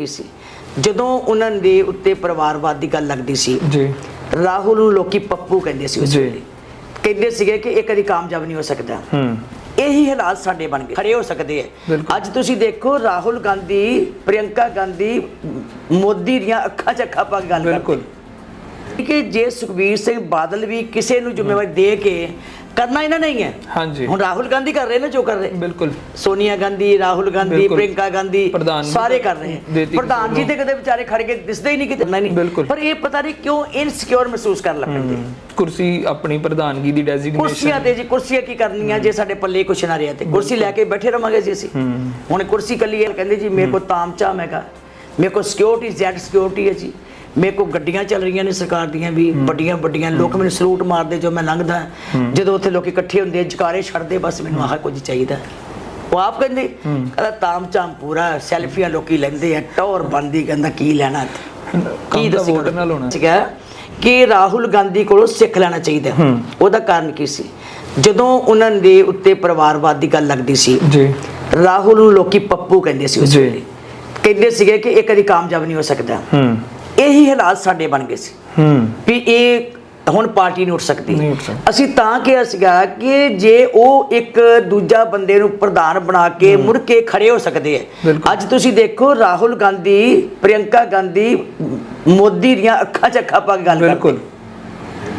ਕੀ ਸੀ? ਜਦੋਂ ਉਹਨਾਂ ਦੇ ਉੱਤੇ ਪਰਿਵਾਰਵਾਦ ਦੀ ਗੱਲ ਲੱਗਦੀ ਸੀ ਜੀ। ਰਾਹੁਲ ਨੂੰ ਲੋਕੀ ਪੱਪੂ ਕਹਿੰਦੇ ਸੀ ਉਸ। ਵੇਲੇ। ਕਹਿੰਦੇ ਸੀਗੇ ਕਿ ਇਹ ਕਦੀ ਕਾਮਯਾਬ ਨਹੀਂ ਹੋ ਸਕਦਾ। ਹੂੰ। ਇਹੀ ਹਾਲਾਤ ਸਾਡੇ ਬਣ ਗਏ ਖੜੇ ਹੋ ਸਕਦੇ ਆ। ਬਿਲਕੁਲ। ਅੱਜ ਤੁਸੀਂ ਦੇਖੋ ਰਾਹੁਲ ਗਾਂਧੀ ਪ੍ਰਿਯੰਕਾ ਗਾਂਧੀ ਮੋਦੀ ਦੀਆਂ ਅੱਖਾਂ 'ਚ ਅੱਖਾਂ ਪਾ ਕੇ ਗੱਲ ਕਰਦੇ ਬਿਲਕੁਲ। ਕਿ ਜੇ ਸੁਖਬੀਰ ਸਿੰਘ ਬਾਦਲ ਵੀ ਕਿਸੇ ਨੂੰ ਜ਼ਿੰਮੇਵਾਰੀ ਦੇ ਕੇ ਕਰਨਾ ਇਹਨਾਂ ਨਹੀਂ ਹੈ ਹਾਂਜੀ। ਹੁਣ ਰਾਹੁਲ ਗਾਂਧੀ ਕਰ ਰਹੇ ਨੇ ਜੋ ਕਰ ਰਹੇ। ਬਿਲਕੁਲ। ਸੋਨੀਆ ਗਾਂਧੀ ਰਾਹੁਲ ਗਾਂਧੀ ਬਿਲਕੁਲ। ਪ੍ਰਿਯੰਕਾ ਗਾਂਧੀ ਪ੍ਰਧਾਨ ਜੀ। ਸਾਰੇ ਕਰ ਰਹੇ ਹੈ। ਦੇਤੀ ਪ੍ਰਧਾਨ ਜੀ ਤੇ ਕਦੇ ਵਿਚਾਰੇ ਖੜ ਕੇ ਦਿਸਦੇ ਹੀ ਨਹੀਂ ਕਿਤੇ। ਨਹੀਂ ਬਿਲਕੁਲ। ਪਰ ਇਹ ਪਤਾ ਨਹੀਂ ਕਿਉਂ ਇਨਸਿਕਿਉਰ ਮਹਿਸੂਸ ਕਰਨ ਲੱਗ ਪੈਂਦੇ। ਕੁਰਸੀ ਆਪਣੀ ਪ੍ਰਧਾਨਗੀ ਦੀ ਡੈਜ਼ਿਗਨੇਸ਼ਨ ਕੁਰਸੀਆਂ ਤੇ ਜੀ ਕੁਰਸੀਆਂ ਕੀ ਕਰਨੀਆਂ ਜੇ ਸਾਡੇ ਪੱਲੇ ਕੁਛ ਨਾ ਰਿਹਾ ਤੇ। ਕੁਰਸੀ ਲੈ ਕੇ ਬੈਠੇ ਰਵਾਂਗੇ ਜੀ ਅਸੀਂ। ਹੁਣ ਕੁਰਸੀ ਕੱਲੀ ਇਹ ਕਹਿੰਦੇ ਜੀ ਮੇਰੇ ਕੋ ਤਾਮਚਾ ਮੈਗਾ ਮੇਰੇ ਕੋ ਸਿਕਿਉਰਿਟੀ ਜ਼ੈਡ ਸਿਕਿਉਰਿਟੀ ਹੈ ਜੀ। ਮੇਰੇ ਕੋ ਗੱਡੀਆਂ ਚੱਲ ਰਹੀਆਂ ਨੇ ਸਰਕਾਰ ਦੀਆਂ ਵੀ ਵੱਡੀਆਂ ਵੱਡੀਆਂ। ਲੋਕ ਮੈਨੂੰ ਸਲੂਟ ਮਾਰਦੇ ਜੋ ਮੈਂ ਲੰਘਦਾ। ਜਦੋਂ ਉੱਥੇ ਲੋਕੀ ਇਕੱਠੇ ਹੁੰਦੇ ਜਕਾਰੇ ਛੱਡਦੇ ਬਸ ਮੈਨੂੰ ਆਹ ਕੁਝ ਚਾਹੀਦਾ। ਉਹ ਆਪ ਕਹਿੰਦੇ ਕਹਿੰਦਾ ਤਾਮਚਾਮ ਪੂਰਾ ਸੈਲਫੀਆਂ ਲੋਕੀ ਲੈਂਦੇ ਆ। ਟੌਰ ਬੰਦੀ ਕਹਿੰਦਾ ਕੀ ਲੈਣਾ? ਕੀ ਕੀ ਵੋਟ ਨਾਲ ਹੋਣਾ। ਸੀਗਾ ਕਿ ਰਾਹੁਲ ਗਾਂਧੀ ਕੋਲੋਂ ਸਿੱਖ ਲੈਣਾ ਚਾਹੀਦਾ। ਉਹਦਾ ਕਾਰਨ ਕੀ ਸੀ? ਜਦੋਂ ਉਹਨਾਂ ਦੇ ਉੱਤੇ ਪਰਿਵਾਰਵਾਦ ਦੀ ਗੱਲ ਲੱਗਦੀ ਸੀ ਜੀ। ਰਾਹੁਲ ਨੂੰ ਲੋਕੀ ਪੱਪੂ ਕਹਿੰਦੇ ਸੀ ਉਸ। ਵੇਲੇ। ਕਹਿੰਦੇ ਸੀਗੇ ਕਿ ਇਹ ਕਦੀ ਕਾਮਯਾਬ ਨਹੀਂ ਹੋ ਸਕਦਾ। ਹੂੰ। ਇਹੀ ਹਾਲਾਤ ਸਾਡੇ ਬਣ ਗਏ ਸੀ। ਹੂੰ। ਵੀ ਇਹ ਹੁਣ ਪਾਰਟੀ ਨਹੀਂ ਉੱਠ ਸਕਦੀ। ਅਸੀਂ ਤਾਂ ਕਿਹਾ ਸੀਗਾ ਕਿ ਜੇ ਉਹ ਇੱਕ ਦੂਜਾ ਬੰਦੇ ਨੂੰ ਪ੍ਰਧਾਨ ਬਣਾ ਕੇ ਮੁੜ ਕੇ ਖੜੇ ਹੋ ਸਕਦੇ ਬਿਲਕੁਲ। ਅੱਜ ਤੁਸੀਂ ਦੇਖੋ ਰਾਹੁਲ ਗਾਂਧੀ ਪ੍ਰਿਯੰਕਾ ਗਾਂਧੀ ਮੋਦੀ ਦੀਆਂ ਅੱਖਾਂ 'ਚ ਅੱਖਾਂ ਪਾ ਕੇ ਗੱਲ ਕਰਦੇ। ਬਿਲਕੁਲ।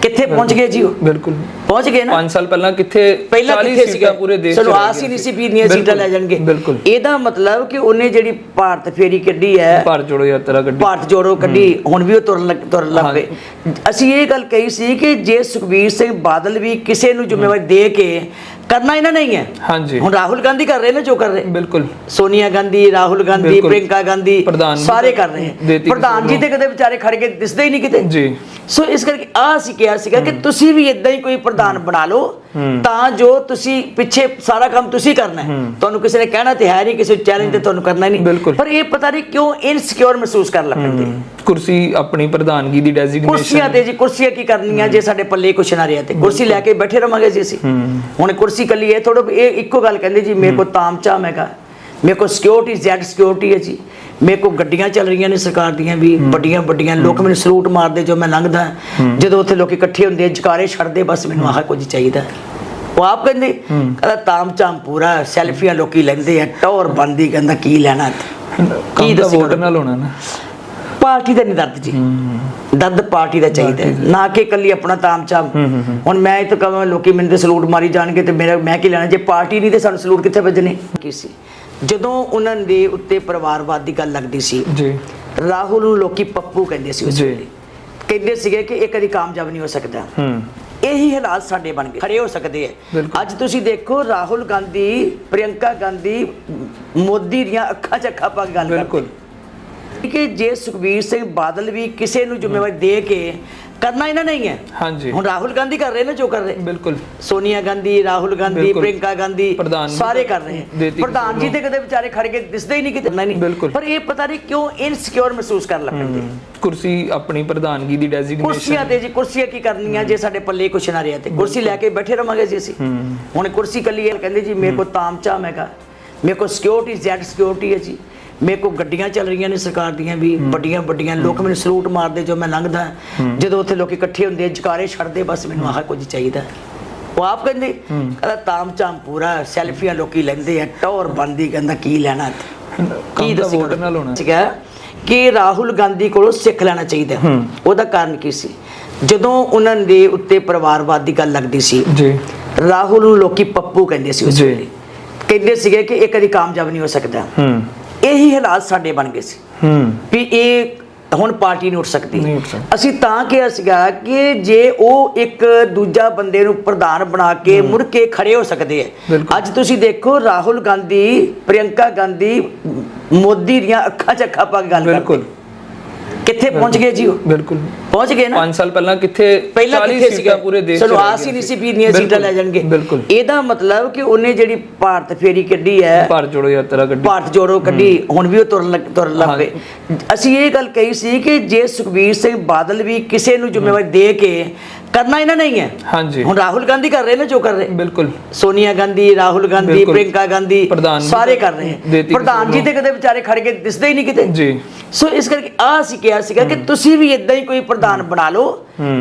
ਕਿੱਥੇ ਪਹੁੰਚ ਗਏ ਜੀ ਉਹ? ਬਿਲਕੁਲ। ਪਹੁੰਚ ਗਏ ਨਾ? 5 ਸਾਲ ਪਹਿਲਾਂ ਕਿੱਥੇ ਪਹਿਲਾਂ 40 ਕਿੱਥੇ ਸੀਟਾਂ ਸੀਗਾ? ਪੂਰੇ ਦੇਸ਼ ਚਲੋ ਆਸ ਹੀ ਨਹੀਂ ਸੀ। ਵੀ ਇੰਨੀਆਂ ਸੀਟਾਂ ਲੈ ਜਾਣਗੇ। ਬਿਲਕੁਲ। ਇਹਦਾ ਮਤਲਬ ਕਿ ਉਹਨੇ ਜਿਹੜੀ ਭਾਰਤ ਫੇਰੀ ਕੱਢੀ ਹੈ ਭਾਰਤ ਜੋੜੋ ਯਾਤਰਾ ਗੱਡੀ ਭਾਰਤ ਜੋੜੋ ਕੱਢੀ ਹੁਣ ਵੀ ਉਹ ਤੁਰਨ ਲੱਗ ਤੁਰਨ ਲੱਗ ਪਏ। ਅਸੀਂ ਇਹ ਗੱਲ ਕਹੀ ਸੀ ਕਿ ਜੇ ਸੁਖਬੀਰ ਸਿੰਘ ਬਾਦਲ ਵੀ ਕਿਸੇ ਨੂੰ ਜ਼ਿੰਮੇਵਾਰੀ ਦੇ ਕੇ ਕਰਨਾ ਇਹਨਾਂ ਨਹੀਂ ਹੈ ਹਾਂਜੀ। ਹੁਣ ਰਾਹੁਲ ਗਾਂਧੀ ਕਰ ਰਹੇ ਨੇ ਜੋ ਕਰ ਰਹੇ। ਬਿਲਕੁਲ। ਸੋਨੀਆ ਗਾਂਧੀ ਰਾਹੁਲ ਗਾਂਧੀ ਬਿਲਕੁਲ। ਪ੍ਰਿਯੰਕਾ ਗਾਂਧੀ ਪ੍ਰਧਾਨ ਜੀ ਸਾਰੇ ਕਰ ਰਹੇ ਹੈ ਪ੍ਰਧਾਨ ਜੀ ਤੇ ਕਦੇ ਵਿਚਾਰੇ ਖੜ ਕੇ ਦਿਸਦੇ ਹੀ ਨਹੀਂ ਕਿਤੇ। ਜੀ। ਸੋ ਇਸ ਕਰਕੇ ਆ ਅਸੀਂ ਕਿਹਾ ਸੀਗਾ ਕਿ ਤੁਸੀਂ ਵੀ ਇਦਾਂ ਹੀ ਕੋਈ ਪ੍ਰਧਾਨ ਬਣਾ ਲਓ। ਤਾਂ ਜੋ ਤੁਸੀਂ ਪਿੱਛੇ ਸਾਰਾ ਕੰਮ ਤੁਸੀਂ ਕਰਨਾ ਹੈ। ਤੁਹਾਨੂੰ ਕਿਸੇ ਨੇ ਕਹਿਣਾ ਤੇ ਹੈ ਨਹੀਂ ਕਿਸੇ ਚੈਲੰਜ ਤੇ ਤੁਹਾਨੂੰ ਕਰਨਾ ਨਹੀਂ। ਪਰ ਇਹ ਪਤਾ ਨਹੀਂ ਕਿਉਂ ਇਨਸਿਕਿਉਰ ਮਹਿਸੂਸ ਕਰਨ ਲੱਗ ਪੈਂਦੇ। ਕੁਰਸੀ ਆਪਣੀ ਪ੍ਰਧਾਨਗੀ ਦੀ ਕੁਰਸੀਆਂ ਡੈਜ਼ਿਗਨੇਸ਼ਨ ਤੇ ਜੀ ਕੁਰਸੀਆਂ ਕੀ ਕਰਨੀਆਂ ਜੇ ਸਾਡੇ ਪੱਲੇ ਕੁਛ ਨਾ ਰਿਹਾ ਤੇ। ਕੁਰਸੀ ਲੈ ਕੇ ਬੈਠੇ ਰਵਾਂਗੇ ਜੀ ਅਸੀਂ। ਹੁਣ ਕੁਰਸੀ ਕੱਲੀ ਇਹ ਥੋੜਾ ਇਹ ਇੱਕੋ ਗੱਲ ਕਹਿੰਦੇ ਜੀ ਮੇਰੇ ਕੋ ਤਾਮਚਾ ਮੈਗਾ ਮੇਰੇ ਕੋ ਸਿਕਿਉਰਿਟੀ ਜ਼ੈਡ ਸਿਕਿਉਰਿਟੀ ਹੈ ਜੀ। ਮੇਰੇ ਕੋ ਗੱਡੀਆਂ ਚੱਲ ਰਹੀਆਂ ਨੇ ਸਰਕਾਰ ਦੀਆਂ ਵੀ ਵੱਡੀਆਂ ਵੱਡੀਆਂ। ਲੋਕ ਮੈਨੂੰ ਸਲੂਟ ਮਾਰਦੇ ਜੋ ਮੈਂ ਲੰਘਦਾ। ਜਦੋਂ ਉੱਥੇ ਲੋਕੀ ਇਕੱਠੇ ਹੁੰਦੇ ਜਕਾਰੇ ਛੱਡਦੇ ਬਸ ਮੈਨੂੰ ਆਹ ਕੁਝ ਚਾਹੀਦਾ। ਉਹ ਆਪ ਕਹਿੰਦੇ ਕਹਿੰਦਾ ਤਾਮਚਾਮ ਪੂਰਾ ਸੈਲਫੀਆਂ ਲੋਕੀ ਲੈਂਦੇ ਆ ਟੌਰ ਬੰਦੀ ਕਹਿੰਦਾ ਕੀ ਲੈਣਾ? ਕੀ ਦੱਸੀ ਵੋਟ ਨਾਲ ਹੋਣਾ ਨਾ। ਪਾਰਟੀ ਦਾ ਨਹੀਂ ਦਰਦ ਜੀ। ਦਰਦ ਪਾਰਟੀ ਦਾ ਚਾਹੀਦਾ। ਨਾ ਕਿ ਕੱਲੀ ਆਪਣਾ ਤਾਮਚਾਮ ਹੁਣ ਮੈਂ ਇਹ ਤਾਂ ਕਹਾਂ ਲੋਕੀ ਮੈਨੂੰ ਤੇ ਸਲੂਟ ਮਾਰੀ ਜਾਣਗੇ ਤੇ ਮੇਰਾ ਮੈਂ ਕੀ ਲੈਣਾ? ਜੇ ਪਾਰਟੀ ਨਹੀਂ ਤੇ ਸਾਨੂੰ ਸਲੂਟ ਕਿੱਥੇ ਵੱਜਣੇ ਕੀ ਸੀ? ਜਦੋਂ ਉਹਨਾਂ ਦੇ ਉੱਤੇ ਪਰਿਵਾਰਵਾਦ ਦੀ ਗੱਲ ਲੱਗਦੀ ਸੀ ਜੀ। ਰਾਹੁਲ ਨੂੰ ਲੋਕੀ ਪੱਪੂ ਕਹਿੰਦੇ ਸੀ ਉਸ। ਵੇਲੇ। ਕਹਿੰਦੇ ਸੀਗੇ ਕਿ ਇਹ ਕਦੀ ਕਾਮਯਾਬ ਨਹੀਂ ਹੋ ਸਕਦਾ। ਹੂੰ। ਇਹੀ ਹਾਲਾਤ ਸਾਡੇ ਬਣ ਗਏ ਖੜੇ ਹੋ ਸਕਦੇ ਬਿਲਕੁਲ। ਅੱਜ ਤੁਸੀਂ ਦੇਖੋ ਰਾਹੁਲ ਗਾਂਧੀ ਪ੍ਰਿਯੰਕਾ ਗਾਂਧੀ ਮੋਦੀ ਦੀਆਂ ਅੱਖਾਂ 'ਚ ਅੱਖਾਂ ਪਾ ਕੇ ਗੱਲ ਕਰਦੇ। ਬਿਲਕੁਲ ਕਿ ਜੇ ਸੁਖਬੀਰ ਸਿੰਘ ਬਾਦਲ ਵੀ ਕਿਸੇ ਨੂੰ ਜ਼ਿੰਮੇਵਾਰੀ ਦੇ ਕੇ ਕਰਨਾ ਇਹਨਾਂ ਨਹੀਂ ਹੈ ਹਾਂਜੀ। ਹੁਣ ਰਾਹੁਲ ਗਾਂਧੀ ਕਰ ਰਹੇ ਨੇ ਜੋ ਕਰ ਰਹੇ। ਬਿਲਕੁਲ। ਸੋਨੀਆ ਗਾਂਧੀ ਰਾਹੁਲ ਗਾਂਧੀ। ਪ੍ਰਿਯੰਕਾ ਗਾਂਧੀ ਸਾਰੇ ਕਰ ਰਹੇ ਹੈ। ਦੇਤੀ ਪ੍ਰਧਾਨ ਜੀ ਤੇ ਕਦੇ ਵਿਚਾਰੇ ਖੜ ਕੇ ਦਿਸਦੇ ਹੀ ਨਹੀਂ ਕਿਤੇ। ਨਹੀਂ। ਪਰ ਇਹ ਪਤਾ ਨਹੀਂ ਕਿਉਂ ਇਨਸਿਕਿਉਰ ਮਹਿਸੂਸ ਕਰਨ ਲੱਗ ਪੈਂਦੇ। ਕੁਰਸੀ ਆਪਣੀ ਪ੍ਰਧਾਨਗੀ ਦੀ ਕੁਰਸੀਆਂ ਡੈਜ਼ਿਗਨੇਸ਼ਨ ਤੇ ਜੀ ਕੁਰਸੀਆਂ ਕੀ ਕਰਨੀਆਂ ਜੇ ਸਾਡੇ ਪੱਲੇ ਕੁਛ ਨਾ ਰਿਹਾ ਤੇ ਕੁਰਸੀ ਲੈ ਕੇ ਬੈਠੇ ਰਵਾਂਗੇ ਜੀ ਅਸੀਂ। ਹੁਣ ਕੁਰਸੀ ਕੱਲੀ ਇਹ ਕਹਿੰਦੇ ਜੀ ਮੇਰੇ ਕੋ ਤਾਮਚਾ ਮੈਗਾ ਮੇਰੇ ਕੋ ਸਿਕਿਉਰਿਟੀ ਜ਼ੈਡ ਸਿਕਿਉਰਿਟੀ ਹੈ ਜੀ। ਮੇਰੇ ਕੋ ਗੱਡੀਆਂ ਚੱਲ ਰਹੀਆਂ ਨੇ ਸਰਕਾਰ ਦੀਆਂ ਵੀ ਵੱਡੀਆਂ ਵੱਡੀਆਂ। ਲੋਕ ਮੈਨੂੰ ਸਲੂਟ ਮਾਰਦੇ ਜੋ ਮੈਂ ਲੰਘਦਾ। ਜਦੋਂ ਉੱਥੇ ਲੋਕੀ ਇਕੱਠੇ ਹੁੰਦੇ ਜਕਾਰੇ ਛੱਡਦੇ ਬਸ ਮੈਨੂੰ ਆਹ ਕੁਝ ਚਾਹੀਦਾ। ਉਹ ਆਪ ਕਹਿੰਦੇ ਕਹਿੰਦਾ ਤਾਮਚਾਮ ਪੂਰਾ ਸੈਲਫੀਆਂ ਲੋਕੀ ਲੈਂਦੇ ਆ ਟੌਰ ਬੰਦੀ ਕਹਿੰਦਾ ਕੀ ਲੈਣਾ? ਕੀ ਦੱਸੀ ਵੋਟ ਨਾਲ ਹੋਣਾ। ਸੀਗਾ ਕਿ ਰਾਹੁਲ ਗਾਂਧੀ ਕੋਲੋਂ ਸਿੱਖ ਲੈਣਾ ਚਾਹੀਦਾ। ਉਹਦਾ ਕਾਰਨ ਕੀ ਸੀ? ਜਦੋਂ ਉਹਨਾਂ ਦੇ ਉੱਤੇ ਪਰਿਵਾਰਵਾਦ ਦੀ ਗੱਲ ਲੱਗਦੀ ਸੀ ਜੀ। ਰਾਹੁਲ ਨੂੰ ਲੋਕੀ ਪੱਪੂ ਕਹਿੰਦੇ ਸੀ ਉਸ। ਵੇਲੇ। ਕਹਿੰਦੇ ਸੀਗੇ ਕਿ ਇਹ ਕਦੀ ਕਾਮਯਾਬ ਨਹੀਂ ਹੋ ਸਕਦਾ। ਹੂੰ। ਇਹੀ ਹਾਲਾਤ ਸਾਡੇ ਬਣ ਗਏ ਸੀ। ਹੂੰ। ਵੀ ਇਹ ਹੁਣ ਪਾਰਟੀ ਨਹੀਂ ਉੱਠ ਸਕਦੀ। ਅਸੀਂ ਤਾਂ ਕਿਹਾ ਸੀਗਾ ਕਿ ਜੇ ਉਹ ਇੱਕ ਦੂਜਾ ਬੰਦੇ ਨੂੰ ਪ੍ਰਧਾਨ ਬਣਾ ਕੇ ਮੁੜ ਕੇ ਖੜੇ ਹੋ ਸਕਦੇ ਆ। ਬਿਲਕੁਲ। ਅੱਜ ਤੁਸੀਂ ਦੇਖੋ ਰਾਹੁਲ ਗਾਂਧੀ ਪ੍ਰਿਯੰਕਾ ਗਾਂਧੀ ਮੋਦੀ ਦੀਆਂ ਅੱਖਾਂ 'ਚ ਅੱਖਾਂ ਪਾ ਕੇ ਗੱਲ ਕਰਦੇ। ਬਿਲਕੁਲ ਕਿੱਥੇ ਪਹੁੰਚ ਗਏ ਜੀ ਉਹ? ਬਿਲਕੁਲ। ਪਹੁੰਚ ਗਏ ਨਾ? 5 ਸਾਲ ਪਹਿਲਾਂ ਕਿੱਥੇ ਪਹਿਲਾਂ 40 ਕਿੱਥੇ ਸੀਟਾਂ ਸੀਗਾ? ਪੂਰੇ ਦੇਸ਼ ਚਲੋ ਆਸ ਹੀ ਨਹੀਂ ਸੀ। ਵੀ। ਇੰਨੀਆਂ ਸੀਟਾਂ ਲੈ ਜਾਣਗੇ। ਬਿਲਕੁਲ। ਇਹਦਾ ਮਤਲਬ ਕਿ ਉਹਨੇ ਜਿਹੜੀ ਭਾਰਤ ਫੇਰੀ ਕੱਢੀ ਹੈ ਭਾਰਤ ਜੋੜੋ ਯਾਤਰਾ ਗੱਡੀ ਭਾਰਤ ਜੋੜੋ ਕੱਢੀ ਹੁਣ ਵੀ ਉਹ ਤੁਰਨ ਲੱਗ ਤੁਰਨ ਲੱਗ ਪਏ। ਅਸੀਂ ਇਹ ਗੱਲ ਕਹੀ ਸੀ ਕਿ ਜੇ ਸੁਖਬੀਰ ਸਿੰਘ ਬਾਦਲ ਵੀ ਕਿਸੇ ਨੂੰ ਜ਼ਿੰਮੇਵਾਰੀ ਦੇ ਕੇ ਕਰਨਾ ਹਾਂਜੀ। ਹੁਣ ਰਾਹੁਲ ਗਾਂਧੀ ਕਰ ਰਹੇ ਨੇ ਜੋ ਕਰ ਰਹੇ। ਬਿਲਕੁਲ। ਸੋਨੀਆ ਗਾਂਧੀ ਰਾਹੁਲ ਗਾਂਧੀ ਬਿਲਕੁਲ। ਪ੍ਰਿੰਕਾ ਗਾਂਧੀ ਪ੍ਰਧਾਨ ਜੀ ਸਾਰੇ ਕਰ ਰਹੇ ਹੈ। ਪ੍ਰਧਾਨ ਜੀ ਤੇ ਕਦੇ ਵਿਚਾਰੇ ਖੜ ਕੇ ਦਿਸਦੇ ਹੀ ਨਹੀਂ ਕਿਤੇ। ਜੀ। ਸੋ ਇਸ ਕਰਕੇ ਆ ਅਸੀਂ ਕਿਹਾ ਸੀਗਾ ਕਿ ਤੁਸੀਂ ਵੀ ਇਦਾਂ ਹੀ ਕੋਈ ਪ੍ਰਧਾਨ ਬਣਾ ਲਓ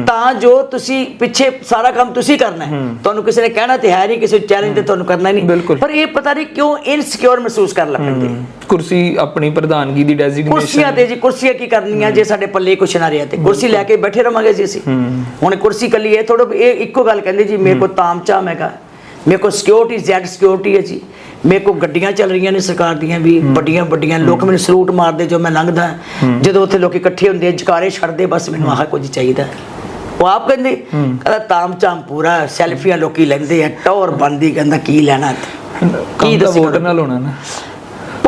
ਤਾਂ ਜੋ ਤੁਸੀਂ ਪਿੱਛੇ ਸਾਰਾ ਕੰਮ ਤੁਸੀਂ ਕਰਨਾ ਹੈ। ਤੁਹਾਨੂੰ ਕਿਸੇ ਨੇ ਕਹਿਣਾ ਤੇ ਹੈ ਨਹੀਂ ਕਿਸੇ ਚੈਲੰਜ ਤੇ ਤੁਹਾਨੂੰ ਕਰਨਾ ਨਹੀਂ। ਪਰ ਇਹ ਪਤਾ ਨਹੀਂ ਕਿਉਂ ਇਨਸਿਕਿਉਰ ਮਹਿਸੂਸ ਕਰਨ ਲੱਗ ਪੈਂਦੇ। ਕੁਰਸੀ ਆਪਣੀ ਪ੍ਰਧਾਨਗੀ ਦੀ ਕੁਰਸੀਆਂ ਡੈਜ਼ਿਗਨੇਸ਼ਨ ਤੇ ਜੀ ਕੁਰਸੀਆਂ ਕੀ ਕਰਨੀਆਂ ਜੇ ਸਾਡੇ ਪੱਲੇ ਕੁਛ ਨਾ ਰਿਹਾ ਤੇ। ਕੁਰਸੀ ਲੈ ਕੇ ਬੈਠੇ ਰਵਾਂਗੇ ਜੀ ਅਸੀਂ। ਹੁਣ ਕੁਰਸੀ ਕੱਲੀ ਇਹ ਥੋੜਾ ਇਹ ਇੱਕੋ ਗੱਲ ਕਹਿੰਦੇ ਜੀ ਮੇਰੇ ਕੋ ਤਾਮਚਾ ਮੈਗਾ ਮੇਰੇ ਕੋ ਸਿਕਿਉਰਿਟੀ ਜ਼ੈਡ ਸਿਕਿਉਰਿਟੀ ਹੈ ਜੀ। ਮੇਰੇ ਕੋ ਗੱਡੀਆਂ ਚੱਲ ਰਹੀਆਂ ਨੇ ਸਰਕਾਰ ਦੀਆਂ ਵੀ ਵੱਡੀਆਂ ਵੱਡੀਆਂ। ਲੋਕ ਮੈਨੂੰ ਸਲੂਟ ਮਾਰਦੇ ਜੋ ਮੈਂ ਲੰਘਦਾ। ਜਦੋਂ ਉੱਥੇ ਲੋਕ ਇਕੱਠੇ ਹੁੰਦੇ ਜਕਾਰੇ ਛੱਡਦੇ ਬਸ ਮੈਨੂੰ ਆਹ ਕੁਝ ਚਾਹੀਦਾ। ਉਹ ਆਪ ਕਹਿੰਦੇ ਕਹਿੰਦਾ ਤਾਮਚਾਮ ਪੂਰਾ ਸੈਲਫੀਆਂ ਲੋਕੀ ਲੈਂਦੇ ਆ ਟੌਰ ਬੰਦੀ ਕਹਿੰਦਾ ਕੀ ਲੈਣਾ? ਕੀ ਦੱਸੀ ਵੋਟ? ਨਾਲ ਹੋਣਾ ਨਾ।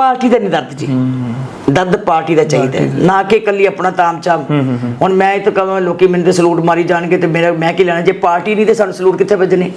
ਪਾਰਟੀ ਦਾ ਨਹੀਂ ਦਰਦ ਜੀ। ਦਰਦ ਪਾਰਟੀ ਦਾ ਚਾਹੀਦਾ। ਨਾ ਕਿ ਇਕੱਲੀ ਆਪਣਾ ਤਾਮਚਾ ਹੁਣ ਮੈਂ ਇਹ ਤਾਂ ਕਹਾਂ ਲੋਕੀ ਮੈਨੂੰ ਤੇ ਸਲੂਟ ਮਾਰੀ ਜਾਣਗੇ ਤੇ ਮੇਰਾ ਮੈਂ ਕੀ ਲੈਣਾ? ਜੇ ਪਾਰਟੀ ਨਹੀਂ ਤੇ ਸਾਨੂੰ ਸਲੂਟ ਕਿੱਥੇ ਵੱਜਣੇ